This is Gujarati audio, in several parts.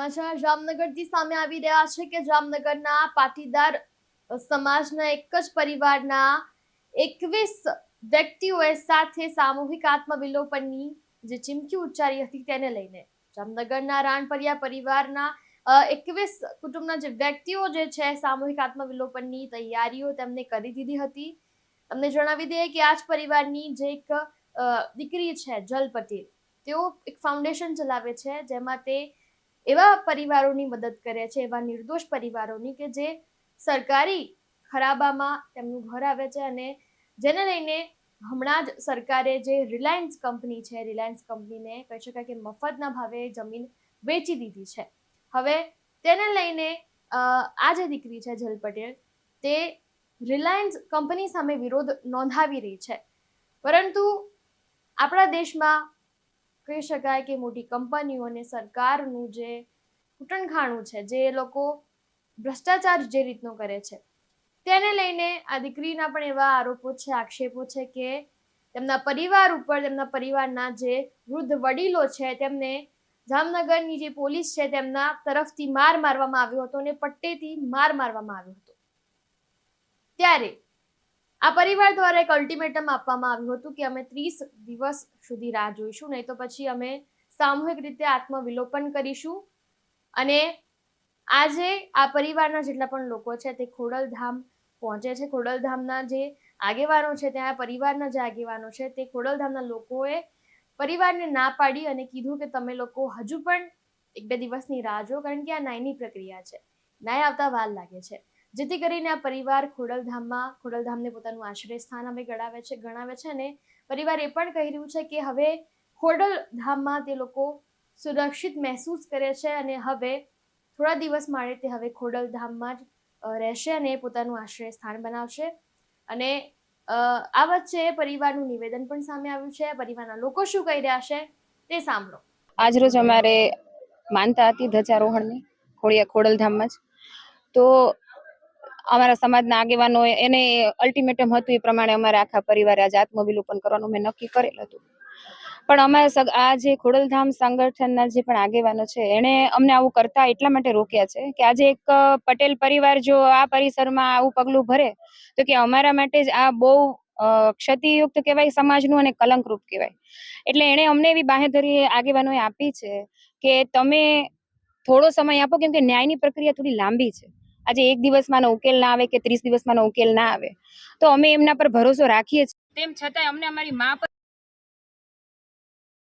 સમાચાર જામનગરથી સામે આવી રહ્યા છે કે જામનગરના પાટીદાર સમાજના એક જ પરિવારના એકવીસ વ્યક્તિઓએ સાથે સામૂહિક આત્મવિલોપનની જે ચીમકી ઉચ્ચારી હતી તેને લઈને. જામનગરના રાણપરિયા પરિવારના એકવીસ કુટુંબના જે વ્યક્તિઓ જે છે સામૂહિક આત્મવિલોપનની તૈયારીઓ તેમને કરી દીધી હતી. તમને જણાવી દઈએ કે આ જ પરિવારની જે એક દીકરી છે જલ પટેલ તેઓ એક ફાઉન્ડેશન ચલાવે છે, જેમાં તે એવા પરિવારોની મદદ કરે છે, એવા નિર્દોષ પરિવારોની કે જે સરકારી ખરાબામાં તેમનું ઘર આવે છે અને જેને લઈને હમણાં જ સરકારે જે રિલાયન્સ કંપની છે, રિલાયન્સ કંપનીને કહી શકાય કે મફતના ભાવે જમીન વેચી દીધી છે. હવે તેને લઈને આ જે દીકરી છે, જલ પટેલ, તે રિલાયન્સ કંપની સામે વિરોધ નોંધાવી રહી છે. પરંતુ આપણા દેશમાં કહી શકાય કે મોટી કંપનીઓ અને સરકારનું જે કૂટણખાણું છે, જે લોકો ભ્રષ્ટાચાર જે રીતનો કરે છે, તેને લઈને આ દીકરીના પણ એવા આરોપો છે, આક્ષેપો છે કે તેમના પરિવાર ઉપર, તેમના પરિવારના જે વૃદ્ધ વડીલો છે, તેમને જામનગરની જે પોલીસ છે, તેમના તરફથી માર મારવામાં આવ્યો હતો અને પટ્ટેથી માર મારવામાં આવ્યો હતો. ત્યારે આ પરિવાર દ્વારા એક અલ્ટિમેટમ આપવામાં આવ્યું હતું કે અમે ત્રીસ દિવસ સુધી રાહ જોઈશું, નહીં તો પછી અમે સામૂહિક રીતે આત્મવિલોપન કરીશું. અને આજે આ પરિવારના જેટલા પણ લોકો છે તે ખોડલધામ પહોંચે છે. ખોડલધામના જે આગેવાનો છે, ત્યાં પરિવારના જે આગેવાનો છે, તે ખોડલધામના લોકોએ પરિવારને ના પાડી અને કીધું કે તમે લોકો હજુ પણ એક બે દિવસની રાહ જો કારણ કે આ નાયની પ્રક્રિયા છે. ન્યાય આવતા વાર લાગે છે. જેથી કરીને આ પરિવાર ખોડલધામમાં, ખોડલધામને પોતાનું આશ્રય સ્થાન હવે ગણાવે છે ગણાવે છે અને પરિવાર એ પણ કહી રહ્યું છે કે હવે ખોડલધામમાં તે લોકો સુરક્ષિત મહેસૂસ કરે છે અને હવે થોડા દિવસ માટે તે હવે ખોડલધામમાં જ રહેશે અને પોતાનું આશ્રય સ્થાન બનાવશે. અને આ વચ્ચે પરિવારનું નિવેદન પણ સામે આવ્યું છે. પરિવારના લોકો શું કહી રહ્યા છે તે સાંભળો. આજરોજ અમારે માનતા હતી ધજારોહણની ખોડિયા ખોડલધામમાં જ. તો અમારા સમાજના આગેવાનો એને અલ્ટિમેટમ હતું એ પ્રમાણે અમારે આખા પરિવારે આજે આત્મવિલોપન કરવાનું મેં નક્કી કરેલ હતું. પણ અમે આ જે ખોડલધામ સંગઠનના જે પણ આગેવાનો છે, એણે અમને આવું કરતા એટલા માટે રોક્યા છે કે આજે એક પટેલ પરિવાર જો આ પરિસરમાં આવું પગલું ભરે, તો કે અમારા માટે જ આ બહુ ક્ષતિયુક્ત કહેવાય સમાજનું અને કલંકરૂપ કહેવાય. એટલે એણે અમને એવી બાહેધરી આગેવાનોએ આપી છે કે તમે થોડો સમય આપો, કેમ કે ન્યાયની પ્રક્રિયા થોડી લાંબી છે. આજે એક દિવસમાં ઉકેલ ના આવે કે ત્રીસ દિવસમાં ઉકેલ ના આવે. તો અમે એમના પર ભરોસો રાખીએ છીએ. તેમ છતાં અમને અમારી મા પર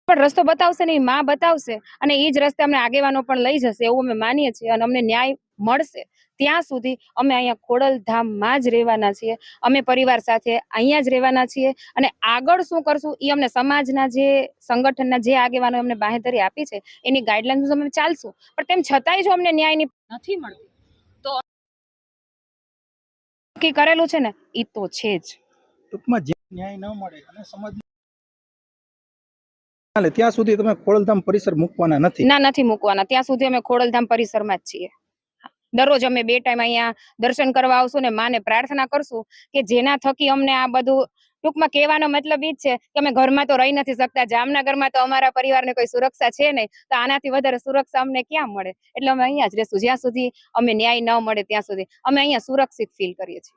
પણ રસ્તો બતાવશે નહીં માં બતાવશે અને એ જ રસ્તે અમને આગેવાનો પણ લઈ જશે એવું અમે માનીએ છીએ અને અમને ન્યાય મળશે. ત્યાં સુધી અમે અહીંયા ખોડલધામમાં જ રહેવાના છીએ. અમે પરિવાર સાથે અહીંયા જ રહેવાના છીએ અને આગળ શું કરશું એ અમને સમાજના જે સંગઠનના જે આગેવાનો અમને બાહેધરી આપી છે એની ગાઈડલાઈન અમે ચાલશું. પણ તેમ છતાંય જો અમને ન્યાયની નથી મળતી. નક્કી કરેલું છે ને એ તો છે જ. ટૂંકમાં જે ન્યાય ન મળે અને સમાજ ચાલે ત્યાં સુધી તમે ખોડલધામ પરિસર મૂકવાના નથી. ના નથી મૂકવાના. ત્યાં સુધી અમે ખોડલધામ પરિસરમાં જ છીએ. દરરોજ અમે બે ટાઈમ અહીંયા દર્શન કરવા આવશું ને માને પ્રાર્થના કરશું કે જેના થકી અમને આ બધું ટૂંકમાં કહેવાનો મતલબ એ જ છે કે અમે ઘરમાં તો રહી નથી શકતા. જામનગરમાં તો અમારા પરિવારને કોઈ સુરક્ષા છે નહીં. તો આનાથી વધારે સુરક્ષા અમને ક્યાં મળે? એટલે અમે અહીંયા જ રહેશું. જ્યાં સુધી અમે ન્યાય ન મળે ત્યાં સુધી અમે અહીંયા સુરક્ષિત ફીલ કરીએ છીએ.